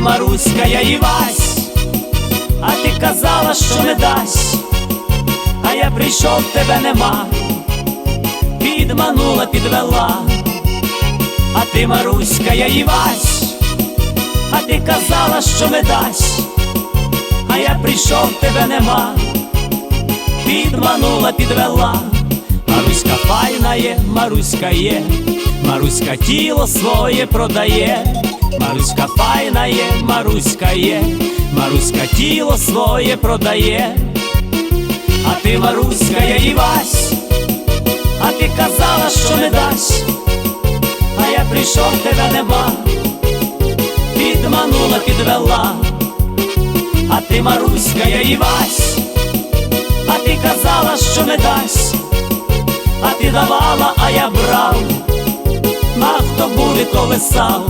Маруська, я Івась, а ти казала, що не дасть, а я прийшов, тебе нема, підманула, підвела, а ти Маруська, я Івась, а ти казала, що не дасть, а я прийшов, тебе нема, підманула, підвела. Маруська файна є, Маруська є, Маруська тіло своє продає, Маруська файна є, Маруська є, Маруська тіло своє продає, а ти, Маруська, я Івась, а ти казала, що не дасть, а я прийшов, тебе нема, підманула, підвела, а ти, Маруська, я Івась, а ти казала, що не дасть а ти давала, а я брав, а хто буде колесав,